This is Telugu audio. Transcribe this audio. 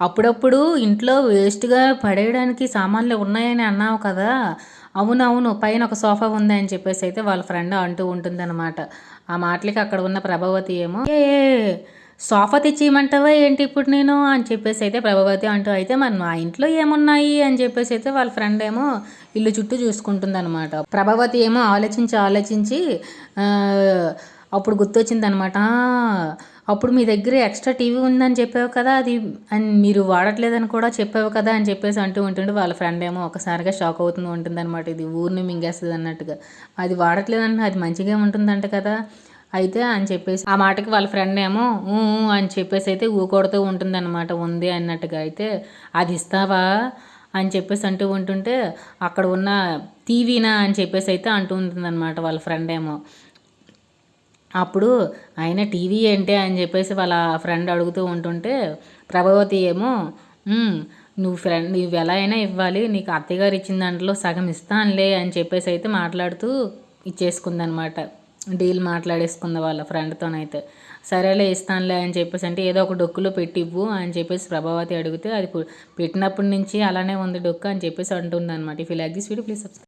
అప్పుడప్పుడు ఇంట్లో వేస్ట్గా పడేయడానికి సామాన్లు ఉన్నాయని అన్నావు కదా. అవునవును పైన ఒక సోఫా ఉంది అని చెప్పేసి అయితే వాళ్ళ ఫ్రెండ్ అంటూ ఉంటుందన్నమాట. ఆ మాటలకి అక్కడ ఉన్న ప్రభావతి ఏమో ఏ సోఫా తెచ్చేయమంటావా ఏంటి ఇప్పుడు నేను? అని చెప్పేసి అయితే ప్రభావతి అంటూ అయితే మరి మా ఇంట్లో ఏమున్నాయి? అని చెప్పేసి అయితే వాళ్ళ ఫ్రెండ్ ఏమో ఇల్లు చుట్టూ చూసుకుంటుంది అనమాట ప్రభావతి ఏమో ఆలోచించి ఆలోచించి అప్పుడు గుర్తొచ్చిందనమాట అప్పుడు మీ దగ్గర ఎక్స్ట్రా టీవీ ఉందని చెప్పావు కదా అది అండ్ మీరు వాడట్లేదని కూడా చెప్పావు కదా అని చెప్పేసి అంటూ ఉంటుండే వాళ్ళ ఫ్రెండ్ ఏమో ఒకసారిగా షాక్ అవుతుంది ఉంటుంది అనమాట ఇది ఊరిని మింగేస్తుంది అన్నట్టుగా. అది వాడట్లేదంటే అది మంచిగా ఉంటుందంట కదా అయితే అని చెప్పేసి ఆ మాటకి వాళ్ళ ఫ్రెండ్ ఏమో అని చెప్పేసి అయితే ఊకొడుతూ ఉంటుంది అనమాట ఉంది అన్నట్టుగా. అయితే అది ఇస్తావా? అని చెప్పేసి అంటూ ఉంటుంటే అక్కడ ఉన్న టీవీనా? అని చెప్పేసి అయితే అంటూ ఉంటుంది అనమాట వాళ్ళ ఫ్రెండ్ ఏమో. అప్పుడు ఆయన టీవీ ఏంటి అని చెప్పేసి వాళ్ళ ఫ్రెండ్ అడుగుతూ ఉంటుంటే ప్రభావతి ఏమో నువ్వు ఫ్రెండ్ నువ్వు ఎలా అయినా ఇవ్వాలి నీకు అత్తగారు ఇచ్చిన దాంట్లో సగం ఇస్తానులే అని చెప్పేసి అయితే మాట్లాడుతూ ఇచ్చేసుకుందనమాట. డీల్ మాట్లాడేసుకుంది వాళ్ళ ఫ్రెండ్తోనైతే. సరేలే ఇస్తానులే అని చెప్పేసి అంటే ఏదో ఒక డొక్కులో పెట్టివ్వు అని చెప్పేసి ప్రభావతి అడిగితే అది పెట్టినప్పటి నుంచి అలానే ఉంది డొక్కు అని చెప్పేసి అంటుంది అనమాట if you like this video please subscribe